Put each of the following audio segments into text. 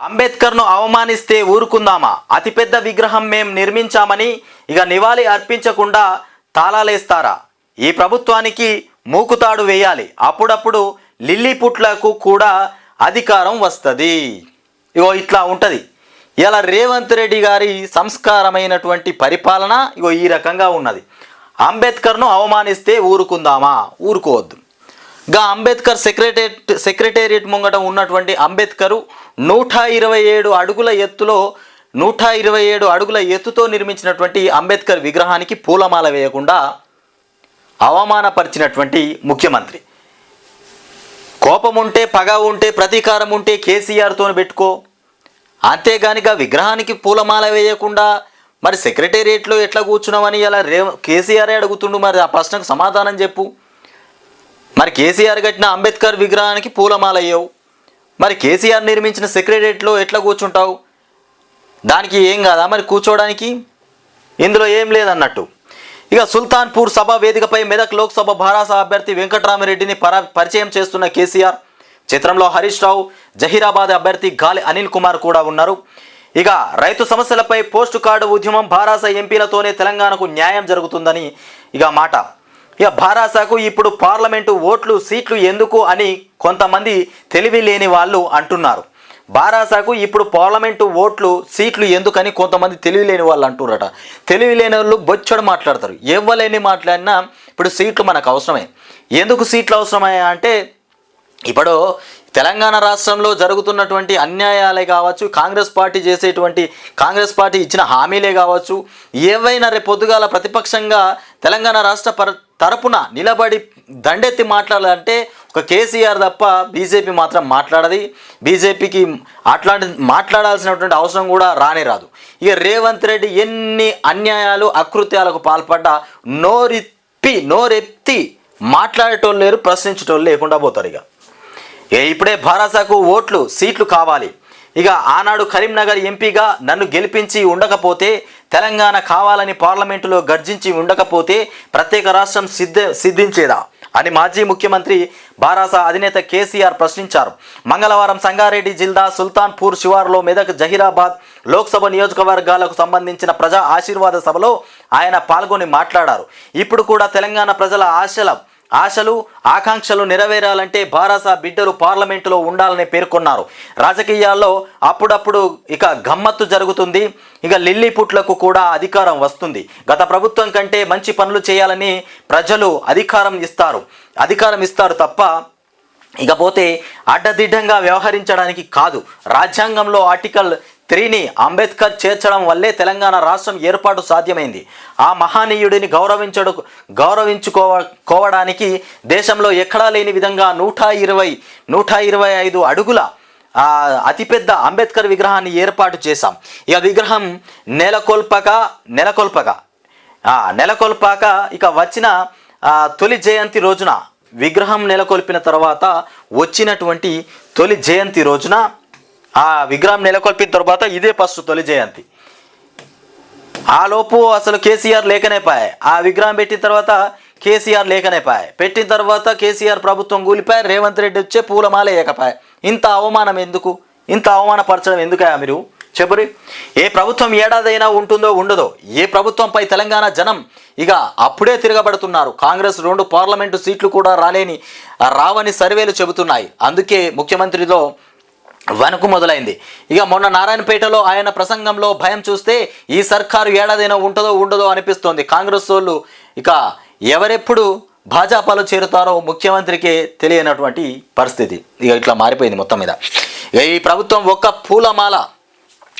అంబేద్కర్ను అవమానిస్తే ఊరుకుందామా? అతిపెద్ద విగ్రహం మేం నిర్మించామని ఇక నివాళి అర్పించకుండా తాళాలేస్తారా? ఈ ప్రభుత్వానికి మూకుతాడు వేయాలి. అప్పుడప్పుడు లిల్లీపుట్లకు కూడా అధికారం వస్తుంది. ఇగో ఇట్లా ఉంటుంది. ఇలా రేవంత్ రెడ్డి గారి సంస్కారమైనటువంటి పరిపాలన ఇగో ఈ రకంగా ఉన్నది. అంబేద్కర్ను అవమానిస్తే ఊరుకుందామా? ఊరుకోవద్దు. గా అంబేద్కర్ సెక్రటేరియట్ సెక్రటేరియట్ ముంగట ఉన్నటువంటి అంబేద్కరు నూట ఇరవై ఏడు అడుగుల ఎత్తులో నూట ఇరవై ఏడు అడుగుల ఎత్తుతో నిర్మించినటువంటి అంబేద్కర్ విగ్రహానికి పూలమాల వేయకుండా అవమానపరిచినటువంటి ముఖ్యమంత్రి. కోపం ఉంటే పగ ఉంటే ప్రతీకారం ఉంటే కేసీఆర్తో పెట్టుకో. అంతేగానిగా విగ్రహానికి పూలమాల వేయకుండా మరి సెక్రటేరియట్లో ఎట్లా కూర్చున్నామని ఇలా రే కేసీఆర్ అడుగుతుండు. మరి ఆ ప్రశ్నకు సమాధానం చెప్పు. మరి కేసీఆర్ కట్టిన అంబేద్కర్ విగ్రహానికి పూలమాల అయ్యావు మరి కేసీఆర్ నిర్మించిన సెక్రటరియట్లో ఎట్లా కూర్చుంటావు? దానికి ఏం కాదా మరి కూర్చోవడానికి? ఇందులో ఏం లేదన్నట్టు. ఇక సుల్తాన్పూర్ సభ వేదికపై మెదక్ లోక్సభ భారాస అభ్యర్థి వెంకటరామిరెడ్డిని పర పరిచయం చేస్తున్న కేసీఆర్ చిత్రంలో హరీష్ రావు జహీరాబాద్ అభ్యర్థి గాలి అనిల్ కుమార్ కూడా ఉన్నారు. ఇక రైతు సమస్యలపై పోస్టు కార్డు ఉద్యమం భారాస ఎంపీలతోనే తెలంగాణకు న్యాయం జరుగుతుందని ఇక మాట. ఇక భారాసాకు ఇప్పుడు పార్లమెంటు ఓట్లు సీట్లు ఎందుకు అని కొంతమంది తెలివి లేని వాళ్ళు అంటున్నారు. బారాసాకు ఇప్పుడు పార్లమెంటు ఓట్లు సీట్లు ఎందుకని కొంతమంది తెలివి లేని వాళ్ళు అంటున్నారట తెలివి లేని వాళ్ళు బొచ్చడు మాట్లాడతారు. ఎవ్వలేని మాట్లాడినా ఇప్పుడు సీట్లు మనకు అవసరమే. ఎందుకు సీట్లు అవసరమే అంటే ఇప్పుడు తెలంగాణ రాష్ట్రంలో జరుగుతున్నటువంటి అన్యాయాలే కావచ్చు కాంగ్రెస్ పార్టీ చేసేటువంటి కాంగ్రెస్ పార్టీ ఇచ్చిన హామీలే కావచ్చు ఏవైనా రేపు పొద్దుగాల ప్రతిపక్షంగా తెలంగాణ రాష్ట్ర పర తరపున నిలబడి దండెత్తి మాట్లాడాలంటే ఒక కేసీఆర్ తప్ప బీజేపీ మాత్రం మాట్లాడది. బీజేపీకి అట్లాంటి మాట్లాడాల్సినటువంటి అవసరం కూడా రానే రాదు. ఇక రేవంత్ రెడ్డి ఎన్ని అన్యాయాలు అకృత్యాలకు పాల్పడ్డా నోరెత్తి నోరెత్తి మాట్లాడేటోళ్ళు లేరు ప్రశ్నించేటోళ్ళు లేకుండా పోతారు ఇక. ఇప్పుడే భారాసాకు ఓట్లు సీట్లు కావాలి. ఇక ఆనాడు కరీంనగర్ ఎంపీగా నన్ను గెలిపించి ఉండకపోతే తెలంగాణ కావాలని పార్లమెంటులో గర్జించి ఉండకపోతే ప్రత్యేక రాష్ట్రం సిద్ధ సిద్ధించేదా అని మాజీ ముఖ్యమంత్రి బారాస అధినేత కేసీఆర్ ప్రశ్నించారు. మంగళవారం సంగారెడ్డి జిల్లా సుల్తాన్పూర్ శివార్లో మెదక్ జహీరాబాద్ లోక్సభ నియోజకవర్గాలకు సంబంధించిన ప్రజా ఆశీర్వాద సభలో ఆయన పాల్గొని మాట్లాడారు. ఇప్పుడు కూడా తెలంగాణ ప్రజల ఆశల ఆశలు ఆకాంక్షలు నెరవేరాలంటే బారాస బిడ్డలు పార్లమెంటులో ఉండాలని పేర్కొన్నారు. రాజకీయాల్లో అప్పుడప్పుడు ఇక గమ్మత్తు జరుగుతుంది. ఇక లిల్లీపుట్లకు కూడా అధికారం వస్తుంది. గత ప్రభుత్వం కంటే మంచి పనులు చేయాలని ప్రజలు అధికారం ఇస్తారు. అధికారం ఇస్తారు తప్ప ఇకపోతే అడ్డదిడ్డంగా వ్యవహరించడానికి కాదు. రాజ్యాంగంలో ఆర్టికల్ త్రీని అంబేద్కర్ చేర్చడం వల్లే తెలంగాణ రాష్ట్రం ఏర్పాటు సాధ్యమైంది. ఆ మహానీయుడిని గౌరవించడు గౌరవించుకోవడానికి దేశంలో ఎక్కడా లేని విధంగా నూట ఇరవై నూట ఇరవై ఐదు అడుగుల అతిపెద్ద అంబేద్కర్ విగ్రహాన్ని ఏర్పాటు చేశాం. ఇక విగ్రహం నెలకొల్పక నెలకొల్పక నెలకొల్పాక ఇక వచ్చిన తొలి జయంతి రోజున విగ్రహం నెలకొల్పిన తర్వాత వచ్చినటువంటి తొలి జయంతి రోజున ఆ విగ్రహం నెలకొల్పిన తర్వాత ఇదే ఫస్ట్ తొలి జయంతి. ఆలోపు అసలు కేసీఆర్ లేకనేపాయే ఆ విగ్రహం పెట్టిన తర్వాత కేసీఆర్ లేకనే పెట్టిన తర్వాత కేసీఆర్ ప్రభుత్వం కూలిపాయ రేవంత్ రెడ్డి వచ్చే పూలమాల వేయకపాయ ఇంత అవమానం ఎందుకు? ఇంత అవమానపరచడం ఎందుకయా మీరు? చెబురి ఏ ప్రభుత్వం ఏడాదైనా ఉంటుందో ఉండదో ఏ ప్రభుత్వంపై తెలంగాణ జనం ఇక అప్పుడే తిరగబడుతున్నారు. కాంగ్రెస్ రెండు పార్లమెంటు సీట్లు కూడా రాలేని రావని సర్వేలు చెబుతున్నాయి. అందుకే ముఖ్యమంత్రిలో వణుకు మొదలైంది. ఇక మొన్న నారాయణపేటలో ఆయన ప్రసంగంలో భయం చూస్తే ఈ సర్కారు ఏడాదైనా ఉంటుందో ఉండదో అనిపిస్తోంది. కాంగ్రెస్ వాళ్ళు ఇక ఎవరెప్పుడు భాజపాలో చేరుతారో ముఖ్యమంత్రికే తెలియనటువంటి పరిస్థితి. ఇక ఇట్లా మారిపోయింది మొత్తం మీద. ఇక ఈ ప్రభుత్వం ఒక్క పూలమాల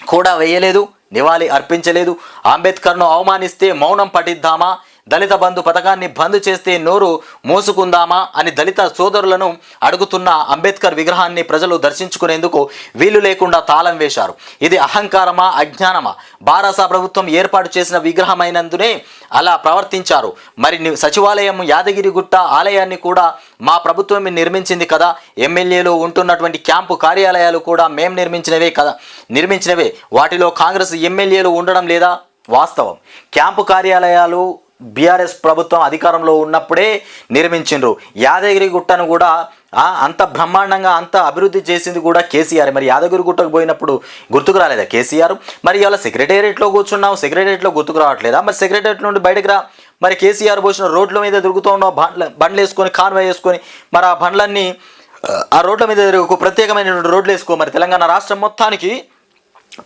కూడా వేయలేదు నివాళి అర్పించలేదు. అంబేద్కర్ను అవమానిస్తే మౌనం పఠిద్దామా? దళిత బంధు పథకాన్ని బంద్ చేస్తే నోరు మోసుకుందామా? అని దళిత సోదరులను అడుగుతున్న అంబేద్కర్ విగ్రహాన్ని ప్రజలు దర్శించుకునేందుకు వీలు లేకుండా తాళం వేశారు. ఇది అహంకారమా అజ్ఞానమా? బారాస ప్రభుత్వం ఏర్పాటు చేసిన విగ్రహమైనందునే అలా ప్రవర్తించారు. మరి సచివాలయం యాదగిరిగుట్ట ఆలయాన్ని కూడా మా ప్రభుత్వమే నిర్మించింది కదా. ఎమ్మెల్యేలు ఉంటున్నటువంటి క్యాంపు కార్యాలయాలు కూడా మేం నిర్మించినవే కదా. నిర్మించినవే. వాటిలో కాంగ్రెస్ ఎమ్మెల్యేలు ఉండడం లేదా? వాస్తవం. క్యాంపు కార్యాలయాలు బీఆర్ఎస్ ప్రభుత్వం అధికారంలో ఉన్నప్పుడే నిర్మించిండ్రు. యాదగిరి గుట్టను కూడా అంత బ్రహ్మాండంగా అంత అభివృద్ధి చేసింది కూడా కేసీఆర్. మరి యాదగిరి గుట్టకు పోయినప్పుడు గుర్తుకు రాలేదా కేసీఆర్? మరి ఇవాళ సెక్రటేరియట్లో కూర్చున్నావు సెక్రటేరియట్లో గుర్తుకు రావట్లేదా? మరి సెక్రటేరియట్ నుండి బయటకు రా. మరి కేసీఆర్ పోసిన రోడ్ల మీద తిరుగుతూ ఉన్నాం బండ్ల బండ్లు వేసుకొని కాన్వే వేసుకొని. మరి ఆ బండ్లన్నీ ఆ, రోడ్ల మీద తిరుగు ప్రత్యేకమైన రోడ్లు వేసుకో. మరి తెలంగాణ రాష్ట్రం మొత్తానికి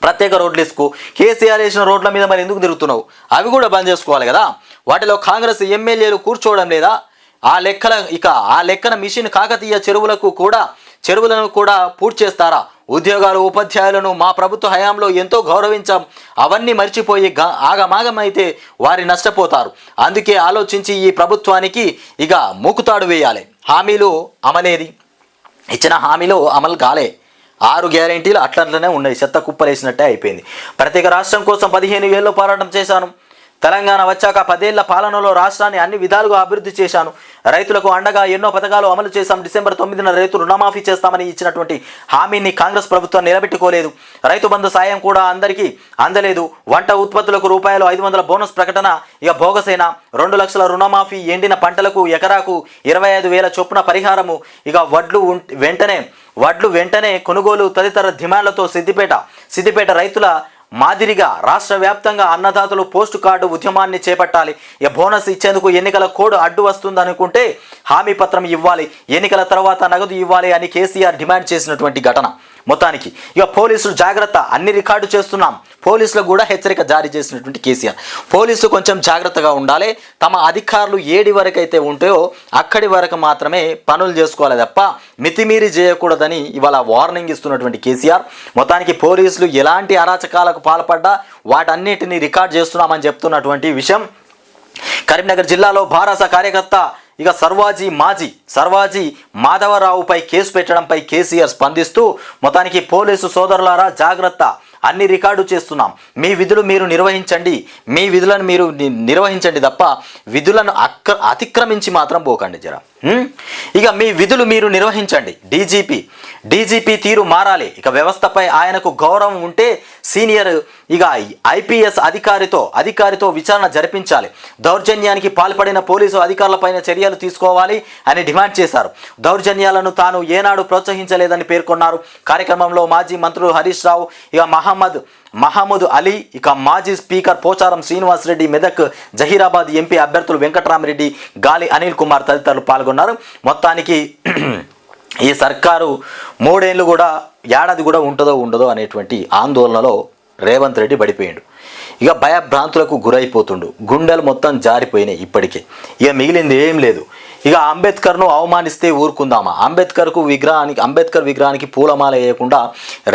ప్రత్యేక రోడ్లు వేసుకో. కేసీఆర్ వేసిన రోడ్ల మీద మరి ఎందుకు తిరుగుతున్నావు? అవి కూడా బంద్ చేసుకోవాలి కదా? వాటిలో కాంగ్రెస్ ఎమ్మెల్యేలు కూర్చోవడం లేదా ఆ లెక్కల ఇక ఆ లెక్కన మిషన్ కాకతీయ చెరువులకు కూడా చెరువులను కూడా పూర్తి చేస్తారా? ఉద్యోగాలు ఉపాధ్యాయులను మా ప్రభుత్వ హయాంలో ఎంతో గౌరవించాం. అవన్నీ మర్చిపోయి ఆగమాగమైతే వారి నష్టపోతారు. అందుకే ఆలోచించి ఈ ప్రభుత్వానికి ఇక మూకుతాడు వేయాలి. హామీలు అమలేది. ఇచ్చిన హామీలు అమలు కాలే. ఆరు గ్యారెంటీలు అట్లనే ఉన్నాయి. చెత్త కుప్పలేసినట్టే అయిపోయింది. ప్రత్యేక రాష్ట్రం కోసం పదిహేను ఏళ్ళు పోరాటం చేశాను. తెలంగాణ వచ్చాక పదేళ్ళ పాలనలో రాష్ట్రాన్ని అన్ని విధాలుగా అభివృద్ధి చేశాను. రైతులకు అండగా ఎన్నో పథకాలు అమలు చేశాం. డిసెంబర్ తొమ్మిదిన రైతు రుణమాఫీ చేస్తామని ఇచ్చినటువంటి హామీని కాంగ్రెస్ ప్రభుత్వం నిలబెట్టుకోలేదు. రైతు బంధు సాయం కూడా అందరికీ అందలేదు. వంట ఉత్పత్తులకు రూపాయలు ఐదు వందల బోనస్ ప్రకటన ఇక భోగసేన రెండు లక్షల రుణమాఫీ ఎండిన పంటలకు ఎకరాకు ఇరవై ఐదు వేల చొప్పున పరిహారము ఇక వడ్లు వెంటనే వడ్లు వెంటనే కొనుగోలు తదితర డిమాండ్లతో సిద్దిపేట సిద్దిపేట రైతుల మాదిరిగా రాష్ట్ర వ్యాప్తంగా అన్నదాతలు పోస్ట్ కార్డు ఉద్యమాన్ని చేపట్టాలి. ఏ బోనస్ ఇచ్చేందుకు ఎన్నికల కోడ్ అడ్డు వస్తుంది అనుకుంటే హామీ పత్రం ఇవ్వాలి. ఎన్నికల తర్వాత నగదు ఇవ్వాలి అని కేసీఆర్ డిమాండ్ చేసినటువంటి ఘటన. మొత్తానికి ఇక పోలీసులు జాగ్రత్త అన్ని రికార్డు చేస్తున్నాం. పోలీసులకు కూడా హెచ్చరిక జారీ చేసినటువంటి కేసీఆర్. పోలీసులు కొంచెం జాగ్రత్తగా ఉండాలి. తమ అధికారులు ఏడి వరకు అయితే ఉంటాయో అక్కడి వరకు మాత్రమే పనులు చేసుకోవాలి తప్ప మితిమీరి చేయకూడదని ఇవాళ వార్నింగ్ ఇస్తున్నటువంటి కేసీఆర్. మొత్తానికి పోలీసులు ఎలాంటి అరాచకాలకు పాల్పడ్డా వాటన్నిటిని రికార్డ్ చేస్తున్నామని చెప్తున్నటువంటి విషయం. కరీంనగర్ జిల్లాలో భారస కార్యకర్త ఇక సర్వాజీ మాజీ సర్వాజీ మాధవరావుపై కేసు పెట్టడంపై కేసీఆర్ స్పందిస్తూ మొత్తానికి పోలీసు సోదరులారా జాగ్రత్త. అన్ని రికార్డు చేస్తున్నాం. మీ విధులు మీరు నిర్వహించండి. మీ విధులను మీరు ని- నిర్వహించండి తప్ప విధులను అక్ర అతిక్రమించి మాత్రం పోకండి జర. ఇక మీ విధులు మీరు నిర్వహించండి. డీజీపీ డీజీపీ తీరు మారాలి. ఇక వ్యవస్థపై ఆయనకు గౌరవం ఉంటే సీనియర్ ఇక ఐపీఎస్ అధికారితో అధికారితో విచారణ జరిపించాలి. దౌర్జన్యానికి పాల్పడిన పోలీసు అధికారులపైన చర్యలు తీసుకోవాలి అని డిమాండ్ చేశారు. దౌర్జన్యాలను తాను ఏనాడు ప్రోత్సహించలేదని పేర్కొన్నారు. కార్యక్రమంలో మాజీ మంత్రులు హరీష్ రావు ఇక మహమ్మద్ మహమ్మద్ అలీ ఇక మాజీ స్పీకర్ పోచారం శ్రీనివాస్ రెడ్డి మెదక్ జహీరాబాద్ ఎంపీ అభ్యర్థులు వెంకట్రామరెడ్డి గాలి అనిల్ కుమార్ తదితరులు పాల్గొన్నారు. మొత్తానికి ఈ సర్కారు మూడేళ్ళు కూడా ఏడాది కూడా ఉంటుందో ఉండదో అనేటువంటి ఆందోళనలో రేవంత్ రెడ్డి పడిపోయాడు. ఇక భయభ్రాంతులకు గురైపోతుండు. గుండెలు మొత్తం జారిపోయినాయి ఇప్పటికే. ఇక మిగిలింది ఏం లేదు. ఇక అంబేద్కర్ను అవమానిస్తే ఊరుకుందామా? అంబేద్కర్కు విగ్రహానికి అంబేద్కర్ విగ్రహానికి పూలమాల వేయకుండా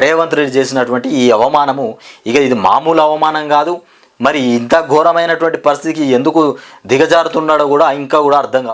రేవంత్ రెడ్డి చేసినటువంటి ఈ అవమానము ఇక ఇది మామూలు అవమానం కాదు. మరి ఇంత ఘోరమైనటువంటి పరిస్థితికి ఎందుకు దిగజారుతున్నాడో కూడా ఇంకా కూడా అర్థం కాదు